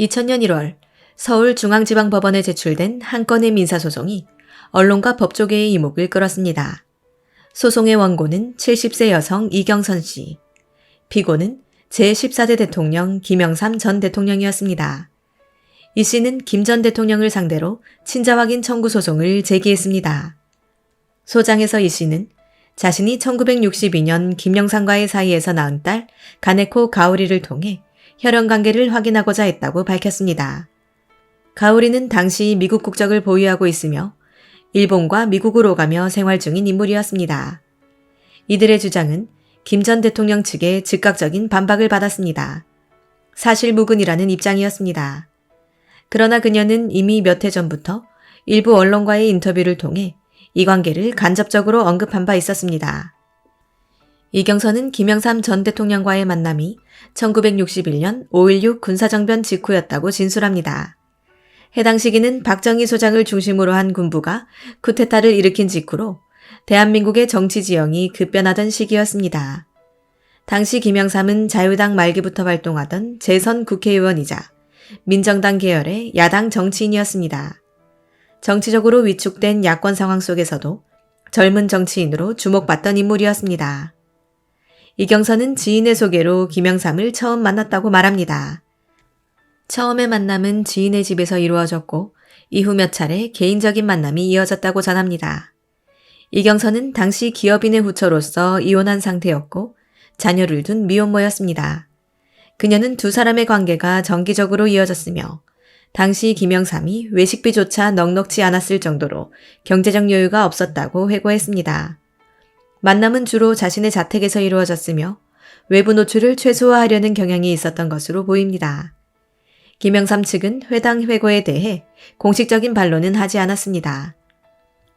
2000년 1월 서울중앙지방법원에 제출된 한 건의 민사소송이 언론과 법조계의 이목을 끌었습니다. 소송의 원고는 70세 여성 이경선 씨, 피고는 제14대 대통령 김영삼 전 대통령이었습니다. 이 씨는 김 전 대통령을 상대로 친자 확인 청구 소송을 제기했습니다. 소장에서 이 씨는 자신이 1962년 김영삼과의 사이에서 낳은 딸 가네코 가오리를 통해 혈연 관계를 확인하고자 했다고 밝혔습니다. 가오리는 당시 미국 국적을 보유하고 있으며 일본과 미국으로 가며 생활 중인 인물이었습니다. 이들의 주장은 김 전 대통령 측의 즉각적인 반박을 받았습니다. 사실무근이라는 입장이었습니다. 그러나 그녀는 이미 몇 해 전부터 일부 언론과의 인터뷰를 통해 이 관계를 간접적으로 언급한 바 있었습니다. 이경선은 김영삼 전 대통령과의 만남이 1961년 5.16 군사정변 직후였다고 진술합니다. 해당 시기는 박정희 소장을 중심으로 한 군부가 쿠데타를 일으킨 직후로 대한민국의 정치 지형이 급변하던 시기였습니다. 당시 김영삼은 자유당 말기부터 활동하던 재선 국회의원이자 민정당 계열의 야당 정치인이었습니다. 정치적으로 위축된 야권 상황 속에서도 젊은 정치인으로 주목받던 인물이었습니다. 이경선은 지인의 소개로 김영삼을 처음 만났다고 말합니다. 처음의 만남은 지인의 집에서 이루어졌고 이후 몇 차례 개인적인 만남이 이어졌다고 전합니다. 이경선은 당시 기업인의 후처로서 이혼한 상태였고 자녀를 둔 미혼모였습니다. 그녀는 두 사람의 관계가 정기적으로 이어졌으며 당시 김영삼이 외식비조차 넉넉지 않았을 정도로 경제적 여유가 없었다고 회고했습니다. 만남은 주로 자신의 자택에서 이루어졌으며 외부 노출을 최소화하려는 경향이 있었던 것으로 보입니다. 김영삼 측은 회당 회고에 대해 공식적인 반론은 하지 않았습니다.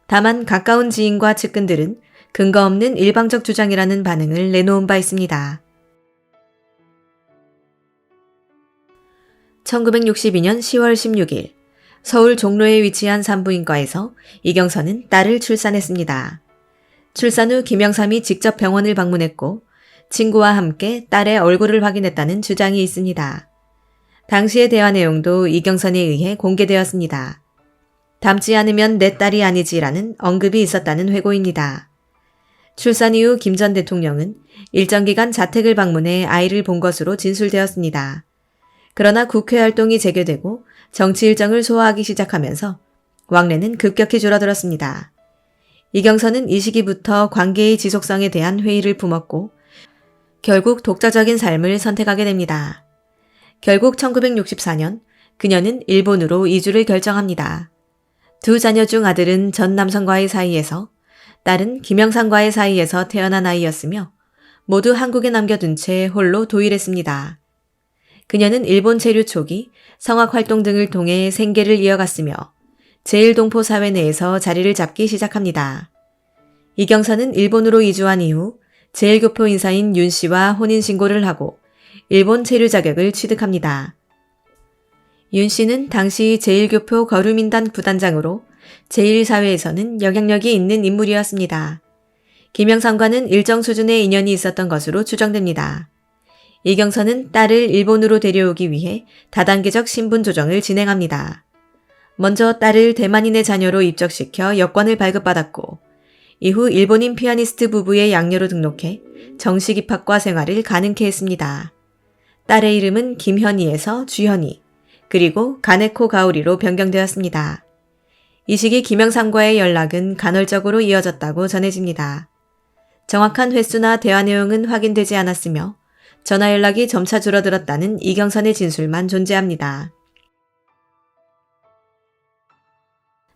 다만 가까운 지인과 측근들은 근거 없는 일방적 주장이라는 반응을 내놓은 바 있습니다. 1962년 10월 16일 서울 종로에 위치한 산부인과에서 이경선은 딸을 출산했습니다. 출산 후 김영삼이 직접 병원을 방문했고 친구와 함께 딸의 얼굴을 확인했다는 주장이 있습니다. 당시의 대화 내용도 이경선에 의해 공개되었습니다. 닮지 않으면 내 딸이 아니지라는 언급이 있었다는 회고입니다. 출산 이후 김 전 대통령은 일정 기간 자택을 방문해 아이를 본 것으로 진술되었습니다. 그러나 국회 활동이 재개되고 정치 일정을 소화하기 시작하면서 왕래는 급격히 줄어들었습니다. 이경선은 이 시기부터 관계의 지속성에 대한 회의를 품었고 결국 독자적인 삶을 선택하게 됩니다. 결국 1964년 그녀는 일본으로 이주를 결정합니다. 두 자녀 중 아들은 전 남성과의 사이에서 딸은 김영삼과의 사이에서 태어난 아이였으며 모두 한국에 남겨둔 채 홀로 도일했습니다. 그녀는 일본 체류 초기 성악 활동 등을 통해 생계를 이어갔으며 제1동포 사회 내에서 자리를 잡기 시작합니다. 이경선은 일본으로 이주한 이후 제1교포 인사인 윤 씨와 혼인신고를 하고 일본 체류 자격을 취득합니다. 윤 씨는 당시 제1교포 거류민단 부단장으로 제1사회에서는 영향력이 있는 인물이었습니다. 김영삼과는 일정 수준의 인연이 있었던 것으로 추정됩니다. 이경선은 딸을 일본으로 데려오기 위해 다단계적 신분 조정을 진행합니다. 먼저 딸을 대만인의 자녀로 입적시켜 여권을 발급받았고 이후 일본인 피아니스트 부부의 양녀로 등록해 정식 입학과 생활을 가능케 했습니다. 딸의 이름은 김현희에서 주현희, 그리고 가네코 가오리로 변경되었습니다. 이 시기 김영삼과의 연락은 간헐적으로 이어졌다고 전해집니다. 정확한 횟수나 대화 내용은 확인되지 않았으며 전화 연락이 점차 줄어들었다는 이경선의 진술만 존재합니다.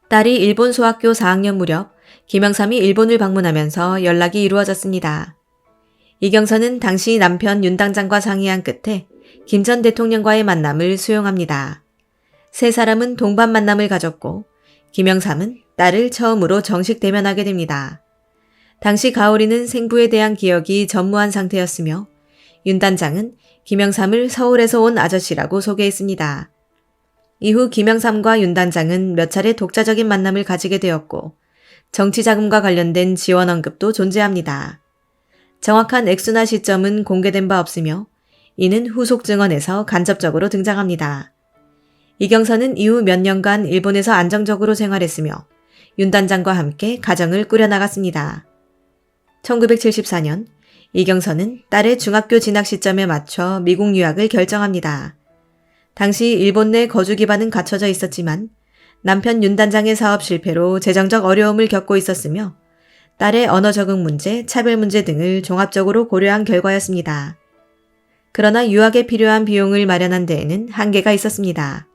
딸이 일본 소학교 4학년 무렵 김영삼이 일본을 방문하면서 연락이 이루어졌습니다. 이경선은 당시 남편 윤 당장과 상의한 끝에 김 전 대통령과의 만남을 수용합니다. 세 사람은 동반 만남을 가졌고 김영삼은 딸을 처음으로 정식 대면하게 됩니다. 당시 가오리는 생부에 대한 기억이 전무한 상태였으며 윤 단장은 김영삼을 서울에서 온 아저씨라고 소개했습니다. 이후 김영삼과 윤 단장은 몇 차례 독자적인 만남을 가지게 되었고 정치 자금과 관련된 지원 언급도 존재합니다. 정확한 액수나 시점은 공개된 바 없으며 이는 후속 증언에서 간접적으로 등장합니다. 이경선은 이후 몇 년간 일본에서 안정적으로 생활했으며 윤 단장과 함께 가정을 꾸려나갔습니다. 1974년 이경선은 딸의 중학교 진학 시점에 맞춰 미국 유학을 결정합니다. 당시 일본 내 거주 기반은 갖춰져 있었지만 남편 윤 단장의 사업 실패로 재정적 어려움을 겪고 있었으며 딸의 언어 적응 문제, 차별 문제 등을 종합적으로 고려한 결과였습니다. 그러나 유학에 필요한 비용을 마련한 데에는 한계가 있었습니다.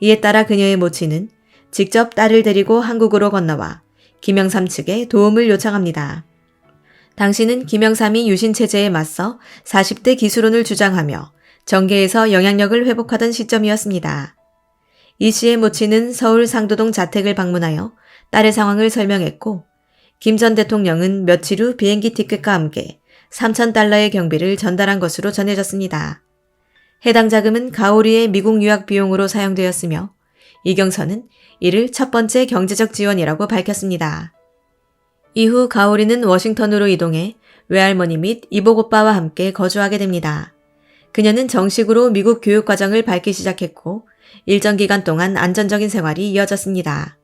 이에 따라 그녀의 모친은 직접 딸을 데리고 한국으로 건너와 김영삼 측에 도움을 요청합니다. 당시는 김영삼이 유신체제에 맞서 40대 기술론을 주장하며 정계에서 영향력을 회복하던 시점이었습니다. 이 씨의 모친은 서울 상도동 자택을 방문하여 딸의 상황을 설명했고 김 전 대통령은 며칠 후 비행기 티켓과 함께 3천 달러의 경비를 전달한 것으로 전해졌습니다. 해당 자금은 가오리의 미국 유학 비용으로 사용되었으며 이경선은 이를 첫 번째 경제적 지원이라고 밝혔습니다. 이후 가오리는 워싱턴으로 이동해 외할머니 및 이복 오빠와 함께 거주하게 됩니다. 그녀는 정식으로 미국 교육 과정을 밟기 시작했고 일정 기간 동안 안전적인 생활이 이어졌습니다.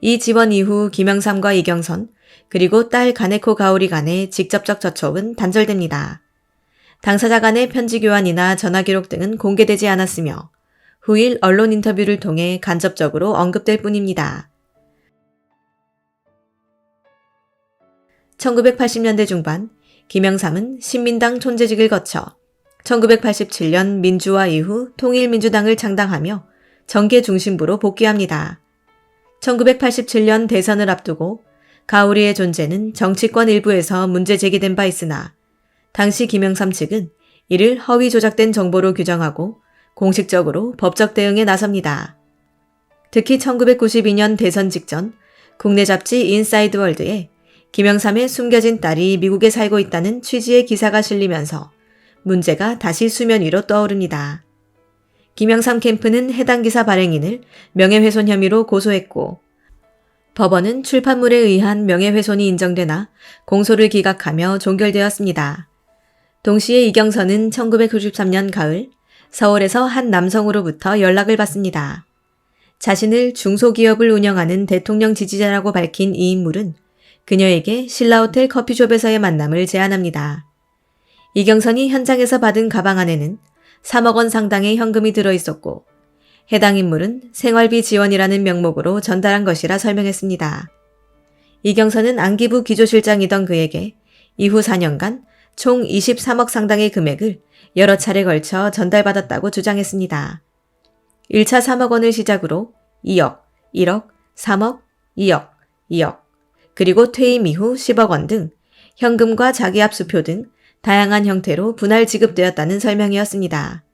이 지원 이후 김영삼과 이경선 그리고 딸 가네코 가오리 간의 직접적 접촉은 단절됩니다. 당사자 간의 편지 교환이나 전화 기록 등은 공개되지 않았으며 후일 언론 인터뷰를 통해 간접적으로 언급될 뿐입니다. 1980년대 중반 김영삼은 신민당 촌재직을 거쳐 1987년 민주화 이후 통일민주당을 창당하며 정계 중심부로 복귀합니다. 1987년 대선을 앞두고 가오리의 존재는 정치권 일부에서 문제 제기된 바 있으나 당시 김영삼 측은 이를 허위 조작된 정보로 규정하고 공식적으로 법적 대응에 나섭니다. 특히 1992년 대선 직전 국내 잡지 인사이드 월드에 김영삼의 숨겨진 딸이 미국에 살고 있다는 취지의 기사가 실리면서 문제가 다시 수면 위로 떠오릅니다. 김영삼 캠프는 해당 기사 발행인을 명예훼손 혐의로 고소했고 법원은 출판물에 의한 명예훼손이 인정되나 공소를 기각하며 종결되었습니다. 동시에 이경선은 1993년 가을 서울에서 한 남성으로부터 연락을 받습니다. 자신을 중소기업을 운영하는 대통령 지지자라고 밝힌 이 인물은 그녀에게 신라호텔 커피숍에서의 만남을 제안합니다. 이경선이 현장에서 받은 가방 안에는 3억 원 상당의 현금이 들어 있었고 해당 인물은 생활비 지원이라는 명목으로 전달한 것이라 설명했습니다. 이경선은 안기부 기조실장이던 그에게 이후 4년간 총 23억 상당의 금액을 여러 차례 걸쳐 전달받았다고 주장했습니다. 1차 3억 원을 시작으로 2억, 1억, 3억, 2억, 2억, 그리고 퇴임 이후 10억 원 등 현금과 자기 압수표 등 다양한 형태로 분할 지급되었다는 설명이었습니다.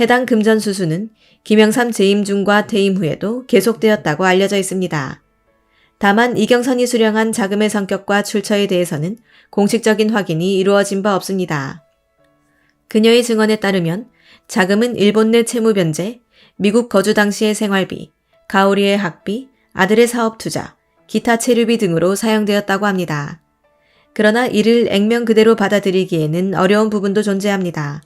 해당 금전 수수는 김영삼 재임 중과 퇴임 후에도 계속되었다고 알려져 있습니다. 다만 이경선이 수령한 자금의 성격과 출처에 대해서는 공식적인 확인이 이루어진 바 없습니다. 그녀의 증언에 따르면 자금은 일본 내 채무 변제, 미국 거주 당시의 생활비, 가오리의 학비, 아들의 사업 투자, 기타 체류비 등으로 사용되었다고 합니다. 그러나 이를 액면 그대로 받아들이기에는 어려운 부분도 존재합니다.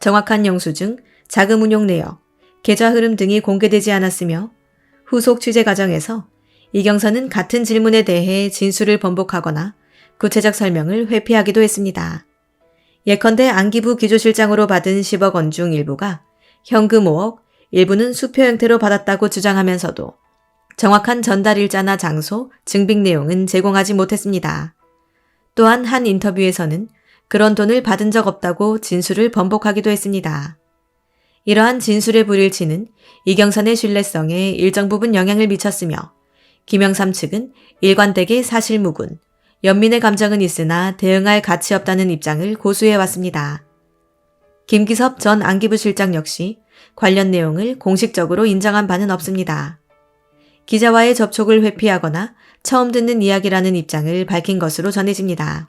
정확한 영수증, 자금 운용 내역, 계좌 흐름 등이 공개되지 않았으며 후속 취재 과정에서 이경선은 같은 질문에 대해 진술을 번복하거나 구체적 설명을 회피하기도 했습니다. 예컨대 안기부 기조실장으로 받은 10억 원 중 일부가 현금 5억, 일부는 수표 형태로 받았다고 주장하면서도 정확한 전달 일자나 장소, 증빙 내용은 제공하지 못했습니다. 또한 한 인터뷰에서는 그런 돈을 받은 적 없다고 진술을 번복하기도 했습니다. 이러한 진술의 불일치는 이경선의 신뢰성에 일정 부분 영향을 미쳤으며 김영삼 측은 일관되게 사실무근, 연민의 감정은 있으나 대응할 가치 없다는 입장을 고수해 왔습니다. 김기섭 전 안기부 실장 역시 관련 내용을 공식적으로 인정한 바는 없습니다. 기자와의 접촉을 회피하거나 처음 듣는 이야기라는 입장을 밝힌 것으로 전해집니다.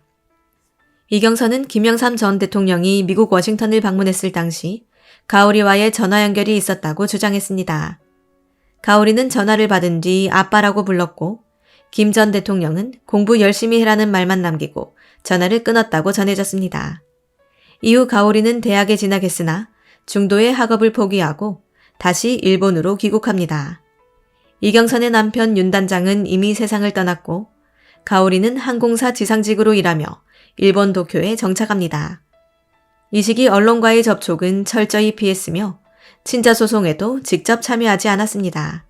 이경선은 김영삼 전 대통령이 미국 워싱턴을 방문했을 당시 가오리와의 전화 연결이 있었다고 주장했습니다. 가오리는 전화를 받은 뒤 아빠라고 불렀고 김 전 대통령은 공부 열심히 해라는 말만 남기고 전화를 끊었다고 전해졌습니다. 이후 가오리는 대학에 진학했으나 중도의 학업을 포기하고 다시 일본으로 귀국합니다. 이경선의 남편 윤 단장은 이미 세상을 떠났고 가오리는 항공사 지상직으로 일하며 일본 도쿄에 정착합니다. 이 시기 언론과의 접촉은 철저히 피했으며 친자 소송에도 직접 참여하지 않았습니다.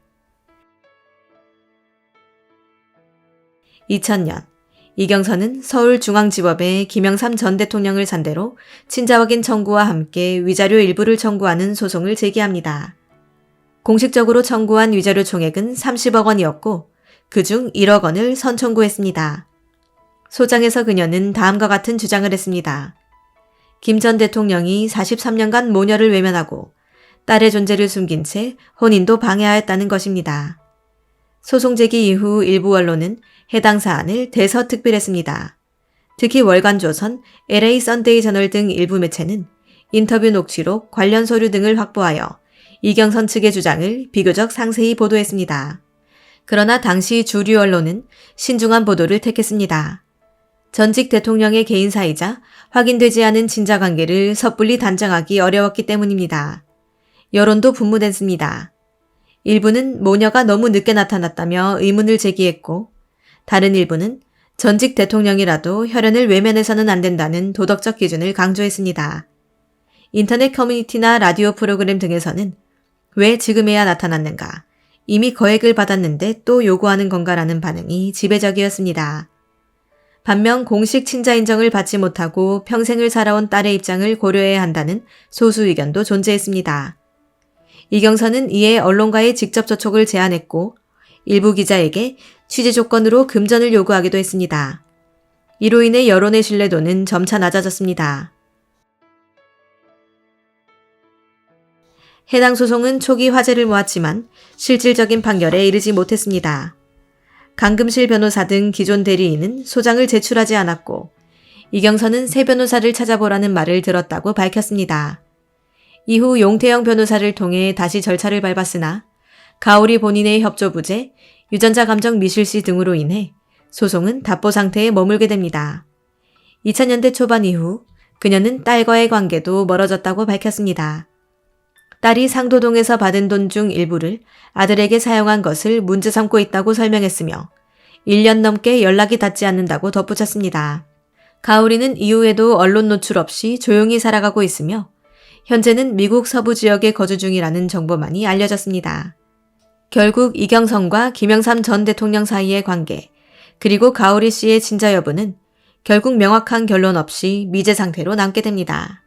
2000년 이경선은 서울중앙지법에 김영삼 전 대통령을 상대로 친자 확인 청구와 함께 위자료 일부를 청구하는 소송을 제기합니다. 공식적으로 청구한 위자료 총액은 30억 원이었고 그중 1억 원을 선청구했습니다. 소장에서 그녀는 다음과 같은 주장을 했습니다. 김 전 대통령이 43년간 모녀를 외면하고 딸의 존재를 숨긴 채 혼인도 방해하였다는 것입니다. 소송 제기 이후 일부 언론은 해당 사안을 대서특필했습니다. 특히 월간조선, LA 썬데이 저널 등 일부 매체는 인터뷰 녹취록, 관련 서류 등을 확보하여 이경선 측의 주장을 비교적 상세히 보도했습니다. 그러나 당시 주류 언론은 신중한 보도를 택했습니다. 전직 대통령의 개인사이자 확인되지 않은 친자 관계를 섣불리 단정하기 어려웠기 때문입니다. 여론도 분무됐습니다. 일부는 모녀가 너무 늦게 나타났다며 의문을 제기했고, 다른 일부는 전직 대통령이라도 혈연을 외면해서는 안 된다는 도덕적 기준을 강조했습니다. 인터넷 커뮤니티나 라디오 프로그램 등에서는 왜 지금에야 나타났는가, 이미 거액을 받았는데 또 요구하는 건가라는 반응이 지배적이었습니다. 반면 공식 친자 인정을 받지 못하고 평생을 살아온 딸의 입장을 고려해야 한다는 소수 의견도 존재했습니다. 이경선은 이에 언론과의 직접 접촉을 제안했고 일부 기자에게 취재 조건으로 금전을 요구하기도 했습니다. 이로 인해 여론의 신뢰도는 점차 낮아졌습니다. 해당 소송은 초기 화제를 모았지만 실질적인 판결에 이르지 못했습니다. 강금실 변호사 등 기존 대리인은 소장을 제출하지 않았고 이경선은 새 변호사를 찾아보라는 말을 들었다고 밝혔습니다. 이후 용태영 변호사를 통해 다시 절차를 밟았으나 가오리 본인의 협조 부재, 유전자 감정 미실시 등으로 인해 소송은 답보 상태에 머물게 됩니다. 2000년대 초반 이후 그녀는 딸과의 관계도 멀어졌다고 밝혔습니다. 딸이 상도동에서 받은 돈 중 일부를 아들에게 사용한 것을 문제 삼고 있다고 설명했으며 1년 넘게 연락이 닿지 않는다고 덧붙였습니다. 가오리는 이후에도 언론 노출 없이 조용히 살아가고 있으며 현재는 미국 서부 지역에 거주 중이라는 정보만이 알려졌습니다. 결국 이경선과 김영삼 전 대통령 사이의 관계, 그리고 가오리 씨의 친자 여부는 결국 명확한 결론 없이 미제 상태로 남게 됩니다.